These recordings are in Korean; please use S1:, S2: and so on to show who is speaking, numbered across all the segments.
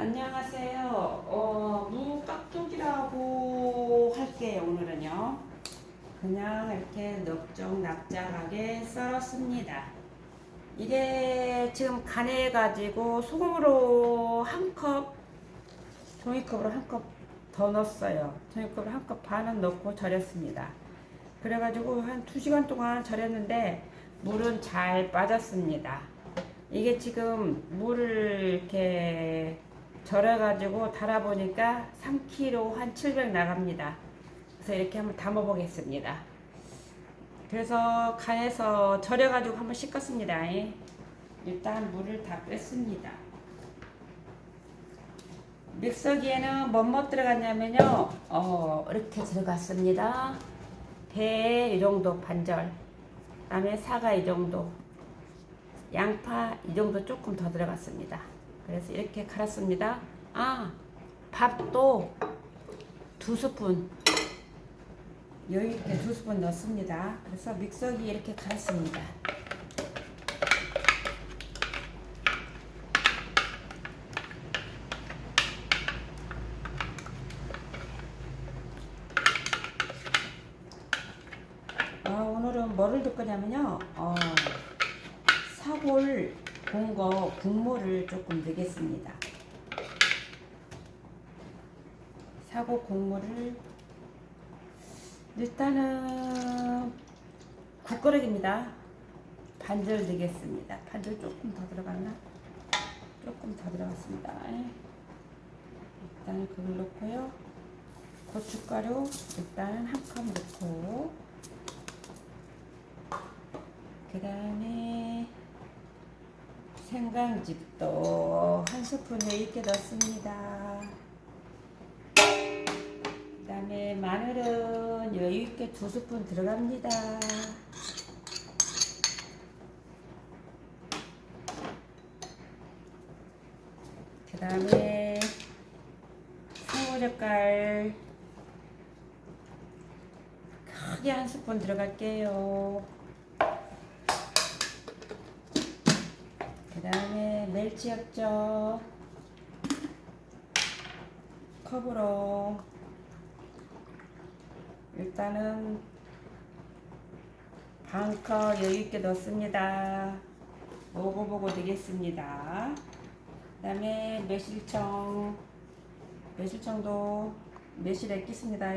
S1: 안녕하세요. 어, 무 깍두기라고 할게요, 오늘은요. 그냥 이렇게 넓적납작하게 썰었습니다. 이게 지금 간해가지고 소금으로 한 컵, 종이컵으로 한 컵 더 넣었어요. 종이컵으로 한 컵 반은 넣고 절였습니다. 그래가지고 한 2시간 동안 절였는데 물은 잘 빠졌습니다. 이게 지금 물을 이렇게 절여가지고 달아보니까 3kg 한 700 나갑니다. 그래서 이렇게 한번 담아보겠습니다. 그래서 간에서 절여가지고 한번 씻었습니다. 일단 물을 다 뺐습니다. 믹서기에는 뭐뭐 들어갔냐면요. 어, 이렇게 들어갔습니다. 배 이 정도 반절. 그다음에 사과 이 정도. 양파 이 정도 조금 더 들어갔습니다. 그래서 이렇게 갈았습니다. 아, 밥도 두 스푼. 여유 있게 두 스푼 넣습니다. 그래서 믹서기 이렇게 갈았습니다. 아, 오늘은 뭐를 넣을 거냐면요. 어, 사골 본 거 국물을 조금 넣겠습니다. 사골 국물을 일단은 국거릇입니다. 반절 넣겠습니다. 반절 조금 더 들어갔나? 조금 더 들어갔습니다. 일단 그걸 넣고요. 고춧가루 일단은 한컵 넣고 그 다음에 생강즙도 한 스푼 이렇게 넣습니다. 그 다음에 마늘은 여유 있게 두 스푼 들어갑니다. 그 다음에 새우젓갈 크게 한 스푼 들어갈게요. 다음에 멸치액젓 컵으로 일단은 반컵 여유있게 넣습니다. 먹어보고 되겠습니다. 그 다음에 매실청 매실청도 매실에 끼습니다.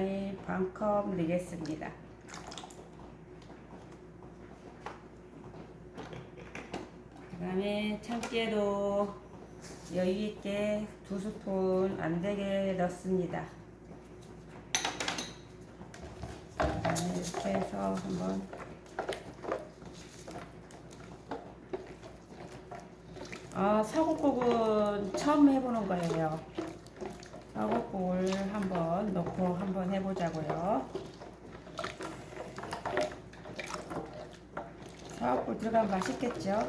S1: 반컵 넣겠습니다. 다음에 참깨도 여유있게 두 스푼 안되게 넣습니다. 이렇게 해서 한번 아, 사골국은 처음 해보는 거예요. 사골국을 한번 넣고 한번 해보자고요. 사골국 들어가면 맛있겠죠?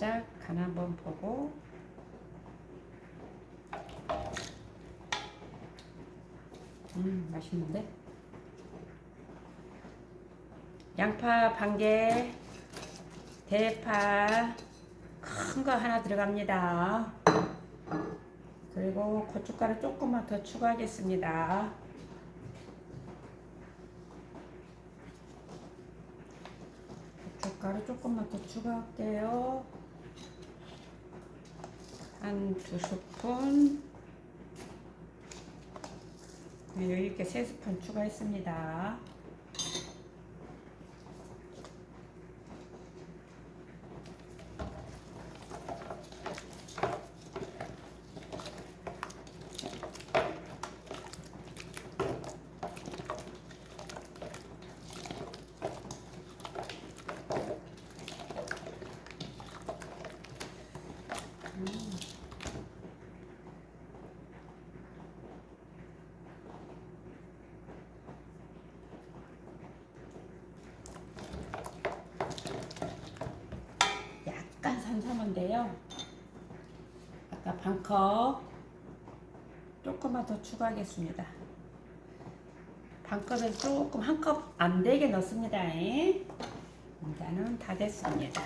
S1: 살짝 간 한번 보고 음 맛있는데 양파 반개 대파 큰 거 하나 들어갑니다 그리고 고춧가루 조금만 더 추가하겠습니다 고춧가루 조금만 더 추가할게요. 한 두 스푼. 네, 이렇게 세 스푼 추가했습니다. 약간 삼삼한데요. 아까 반컵 조금만 더 추가하겠습니다. 반컵에 조금 한 컵 안 되게 넣습니다. 예. 일단은 다 됐습니다.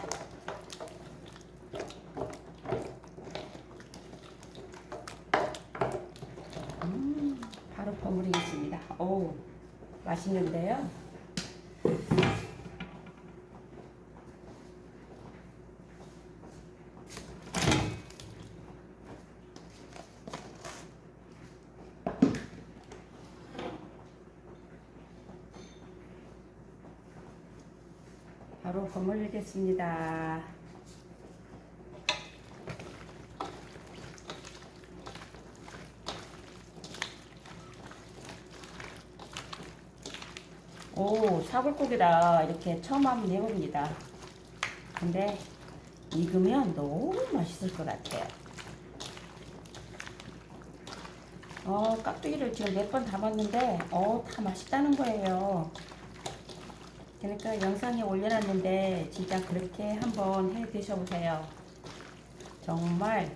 S1: 음, 바로 버무리겠습니다. 오, 맛있는데요? 바로 버무리겠습니다. 오, 사골국이다. 이렇게 처음 한번 해봅니다. 근데 익으면 너무 맛있을 것 같아요. 어, 깍두기를 지금 몇 번 담았는데, 어, 다 맛있다는 거예요. 그러니까 영상에 올려놨는데, 진짜 그렇게 한번 해 드셔보세요. 정말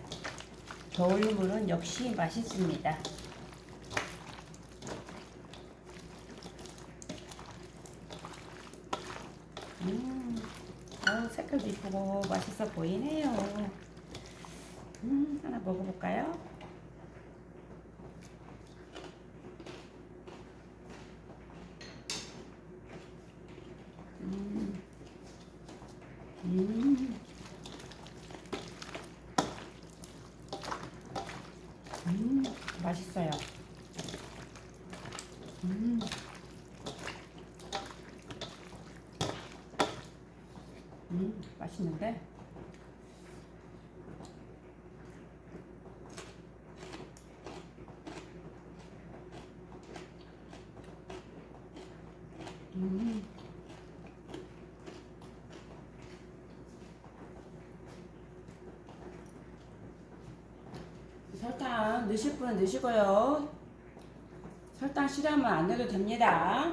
S1: 겨울물은 역시 맛있습니다. 음, 어, 색깔도 이쁘고 맛있어 보이네요. 음, 하나 먹어볼까요? 음, 음, 음, 맛있어요. 음. 음, 맛있는데? 음. 넣으실 분은 넣으시고요. 설탕 싫어하면 안 넣어도 됩니다.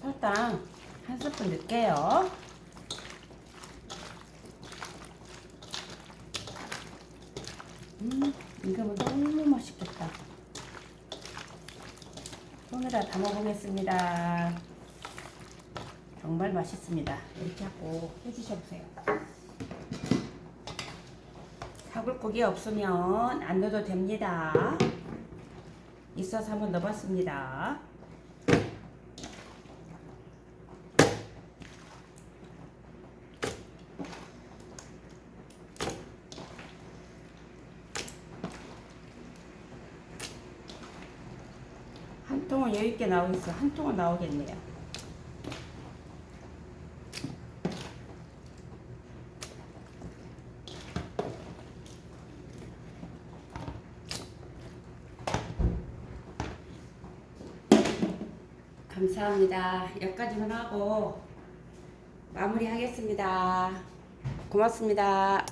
S1: 설탕 한 스푼 넣을게요. 음, 이거면 너무 맛있겠다. 손으로 담아보겠습니다. 정말 맛있습니다. 이렇게 하고 해주셔보세요. 사골고기 없으면 안 넣어도 됩니다. 있어서 한번 넣어봤습니다. 한 통은 여유 있게 나오겠어. 한 통은 나오겠네요. 감사합니다. 여기까지만 하고 마무리하겠습니다. 고맙습니다.